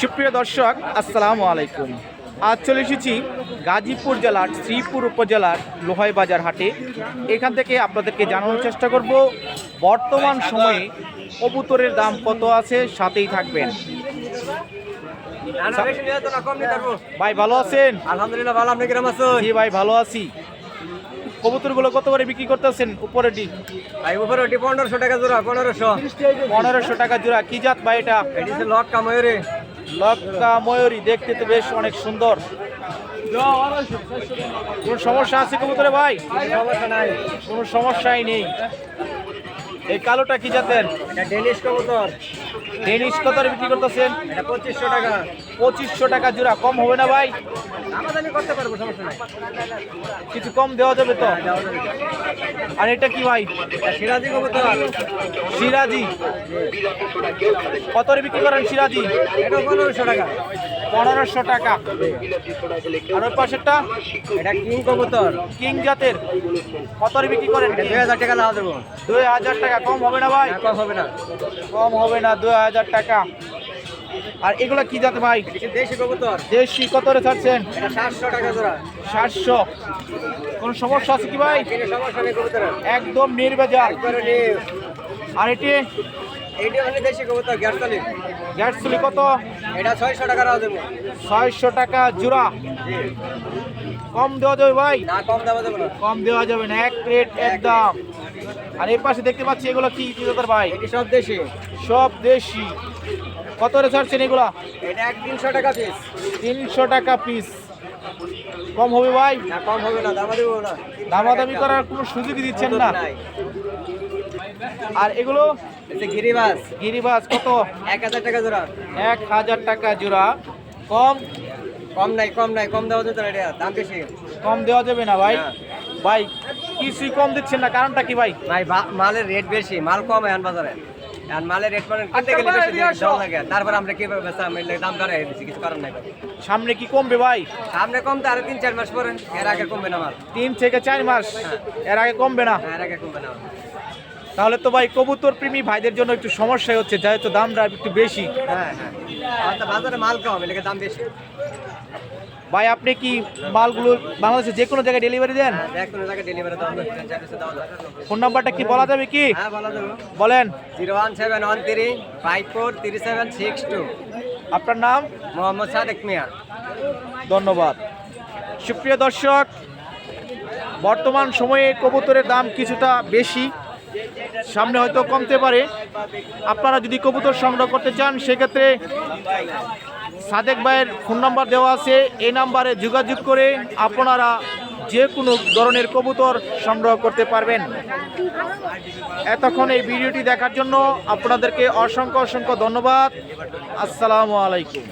সুপ্রিয় দর্শক আসসালামু আলাইকুম। আজ চলে এসেছি গাজীপুর জেলার শ্রীপুর উপজেলার লোহাই বাজার হাটে। এখান থেকে আপনাদেরকে জানানোর চেষ্টা করব বর্তমান সময়ে কবুতরের দাম কত আছে সাথেই থাকবেন। ভাই ভালো আছেন? আলহামদুলিল্লাহ ভালো। আপনি কিরম আছেন? জি ভাই ভালো আছি। কবুতরগুলো কত করে বিক্রি করতেছেন উপরে ডি ভাই উপরে ওটি পনেরোশো টাকা জোড়া পনেরোশো। পনেরোশো টাকা জোড়া। কি জাত ভাই এটা? এটি হচ্ছে লক্কা কাময়রে লক্কা ময়ূরী দেখতে তো বেশ অনেক সুন্দর। কোন সমস্যা আছে কবুতরে ভাই? সমস্যা নাই। কোনো সমস্যাই নেই। এই কালোটা কি জাতের? এটা ডেনিশ কবুতর। ডেনিশ কত বিক্রি করতেছেন? এটা পঁচিশশো টাকা। পঁচিশশো টাকা জোড়া কম হবে না ভাই? আমাদের করতে পারব সমস্যা নাই। কিছু কম দেওয়া যাবে তো? আর এটা কি ভাই? এটা সিরাজি কবুতর। সিরাজি। কত বিক্রি করেন সিরাজি? এটা পনেরোশো টাকা। পনেরোশো টাকা। আর ওই পাশেরটা? এটা কিং কবুতর। কিং জাতের। কত বিক্রি করেন দুই হাজার টাকা লাভ দেবো। দুই হাজার টাকা। কম হবে না ভাই? কম হবে না। কম হবে না দুই হাজার টাকা। আর এগুলো কি জাত ভাই? দেশি কবুতর? দেশি কত করে ছাড়ছেন সাতশো টাকা জোড়া। সাতশো। কোন সমস্যা আছে কি ভাই? সমস্যা নেই কবুতর একদম নির্বেজাল একবারে আর এটি? এটি হচ্ছে দেশি কবুতর গ্যাসলি গ্যাসগুলি কত? এটা ছয়শো টাকা লাভ দেবো। টাকা জোড়া। কম দেওয়া যাবে ভাই? না কম দেওয়া দেবো না। কম দেওয়া যাবে না এক প্লেট এক দাম আর এই পাশে দেখতে পাচ্ছি এগুলো কি জাতের ভাই? এটি সব দেশি। সব দেশি। কত করে ছাড়ছেন এগুলা? এটা এক তিনশো টাকা পিস তিনশো টাকা পিস কম হবে ভাই? না কম হবে না দামা দেবো না। দামাদামি করার কোনো সুযোগই দিচ্ছেন না। আর এগুলো গিরিবাস। গিরিবাস কত? এক হাজার টাকা জোড়া। এক হাজার টাকা জোড়া। কম? কম নাই কম নাই কম দেওয়া যেত না দাম বেশি। কম দেওয়া যাবে না ভাই। ভাই কিছুই কম দিচ্ছেন না। কারণটা কি ভাই? ভাই মালের রেট বেশি মাল কম এখন বাজারে। আর মালের রেট মানে কিনতে গেলে বেশি দিয়ে লাগে। তারপর আমরা কীভাবে বেচা আমি দাম দিচ্ছি কিছু কারণ নাই সামনে কি কমবে ভাই? সামনে কমতে আরও তিন চার মাস পরে। এর আগে কমবে না মাল। তিন থেকে চার মাস। এর আগে কমবে না? এর আগে কমবে না। তাহলে তো ভাই কবুতর প্রেমী ভাইদের জন্য একটু সমস্যা হচ্ছে যেহেতু দামটা একটু বেশি। হ্যাঁ হ্যাঁ। বাজারে মাল কম এলাকা দাম বেশি? ভাই আপনি কি মালগুলো বাংলাদেশে যে কোনো জায়গায় ডেলিভারি দেন? হ্যাঁ ফোন নাম্বারটা কি বলা যাবে কি? হ্যাঁ বলেন। Zero one seven one three five four three seven six two. আপনার নাম? মোহাম্মদ সাদেক মিয়া। ধন্যবাদ। সুপ্রিয় দর্শক বর্তমান সময়ে কবুতরের দাম কিছুটা বেশি। সামনে হয়তো কমতে পারে। আপনারা যদি কবুতর সংগ্রহ করতে চান, সেক্ষেত্রে সাদেক ভাইয়ের ফোন নাম্বার দেওয়া আছে। এই নাম্বারে যোগাযোগ করে আপনারা যে কোনো ধরনের কবুতর সংগ্রহ করতে পারবেন। এতক্ষণ এই ভিডিওটি দেখার জন্য আপনাদেরকে অসংখ্য অসংখ্য ধন্যবাদ। আসসালামু আলাইকুম।